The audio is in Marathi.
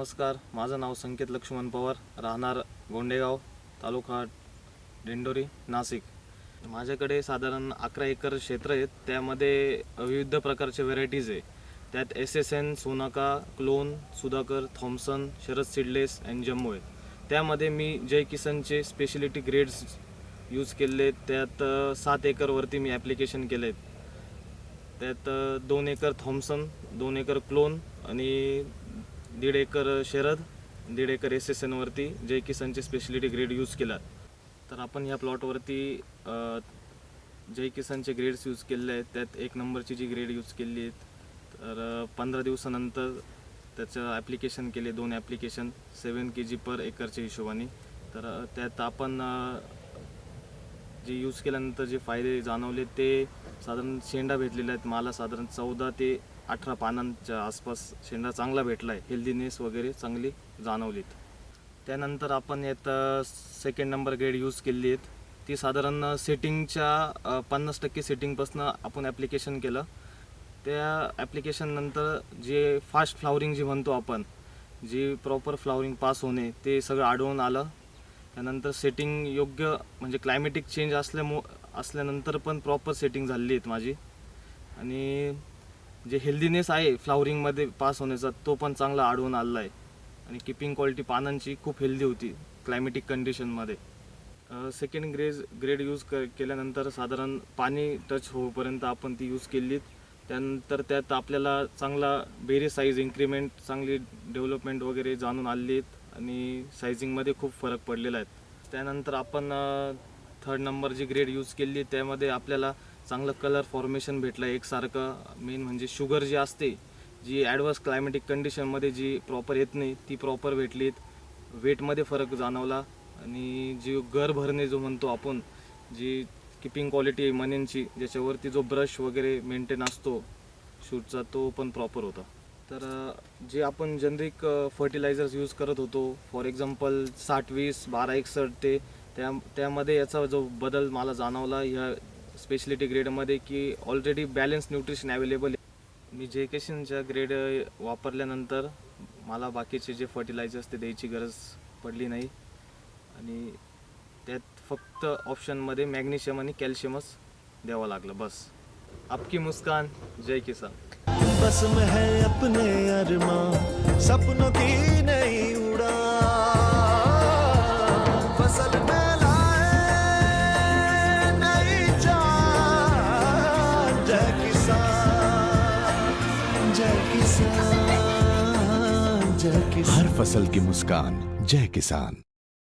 नमस्कार माझं नाव संकेत लक्ष्मण पवार राहणार गोंडेगाव तालुका दिंडोरी नाशिक. माझ्याकडे साधारण अकरा एकर क्षेत्र आहेत त्यामध्ये विविध प्रकारचे व्हेरायटीज आहे. त्यात S S N Sonaka clone Sudhakar Thompson Sharad seedless and Jammu आहेत. त्यामध्ये मी जय किसनचे स्पेशलिटी ग्रेड्स यूज केले आहेत. त्यात सात एकरवरती मी ॲप्लिकेशन केले आहेत. त्यात दोन एकर थॉम्सन दोन एकर क्लोन आणि दीड एकर शरद दीड एकर एस एस एनवरती जय किसनचे स्पेशलिटी ग्रेड यूज केला तर आपण ह्या प्लॉटवरती जे जय किसनचे ग्रेड्स यूज केलेले आहेत त्यात एक नंबरची जी ग्रेड यूज केली आहेत तर पंधरा दिवसानंतर त्याचं ॲप्लिकेशन केले दोन ॲप्लिकेशन सेवन के जी पर एकरच्या हिशोबाने. तर त्यात आपण जे यूज केल्यानंतर जे फायदे जाणवले ते साधारण शेंडा भेटलेले आहेत मला साधारण चौदा ते अठरा पानांच्या आसपास शेंडा चांगला भेटला आहे हेल्दीनेस वगैरे चांगली जाणवलीत. त्यानंतर आपण यात सेकंड नंबर ग्रेड यूज केली आहेत ती साधारण सेटिंगच्या पन्नास टक्के सेटिंगपासून आपण ॲप्लिकेशन केलं. त्या ॲप्लिकेशननंतर जे फास्ट फ्लावरिंग जी म्हणतो आपण जी प्रॉपर फ्लावरिंग पास होणे ते सगळं आढळून आलं. त्यानंतर सेटिंग योग्य म्हणजे क्लायमेटिक चेंज असल्यामु असल्यानंतर पण प्रॉपर सेटिंग झालेली आहेत माझी. आणि जे हेल्दीनेस आहे फ्लावरिंगमध्ये पास होण्याचा तो पण चांगला आढळून आलेला आहे आणि किपिंग क्वालिटी पानांची खूप हेल्दी होती क्लायमेटिक कंडिशनमध्ये सेकंड ग्रेज ग्रेड यूज क केल्यानंतर साधारण पाणी टच होईपर्यंत आपण ती यूज केलीत. त्यानंतर त्यात आपल्याला चांगला बेरी साईज इन्क्रीमेंट चांगली डेव्हलपमेंट वगैरे जाणून आलेली आहेत आणि सायझिंगमध्ये खूप फरक पडलेला आहे. त्यानंतर आपण थर्ड नंबर जी ग्रेड यूज केली त्यामध्ये आपल्याला चांगलं कलर फॉर्मेशन भेटलं. एकसारखं मेन म्हणजे शुगर जी असते जी ॲडव्हर्स क्लायमेटिक कंडिशनमध्ये जी प्रॉपर येत नाही ती प्रॉपर भेटलीत. वेटमध्ये फरक जाणवला. आणि जी गर भरणे जो म्हणतो आपण जी किपिंग क्वालिटी आहे ज्याच्यावरती जो ब्रश वगैरे मेंटेन असतो शूटचा तो पण प्रॉपर होता. तर जे आपण जनरिक फर्टिलायझर्स यूज करत होतो फॉर एक्झाम्पल साठ वीस बारा एकसठ ते त्या त्यामध्ये याचा जो बदल मला जाणवला. ह्या स्पेशलिटी ग्रेडमध्ये की ऑलरेडी बॅलन्स न्यूट्रिशन अवेलेबल आहे. मी जे केशनच्या ग्रेड वापरल्यानंतर मला बाकीचे जे फर्टिलायझर्स ते द्यायची गरज पडली नाही. आणि त्यात फक्त ऑप्शनमध्ये मॅग्नेशियम आणि कॅल्शियमच द्यावं लागलं बस. आपकी मुस्कान जय किसान. बस में है अपने अरमा सपनों की नहीं हर फसल की मुस्कान जय किसान।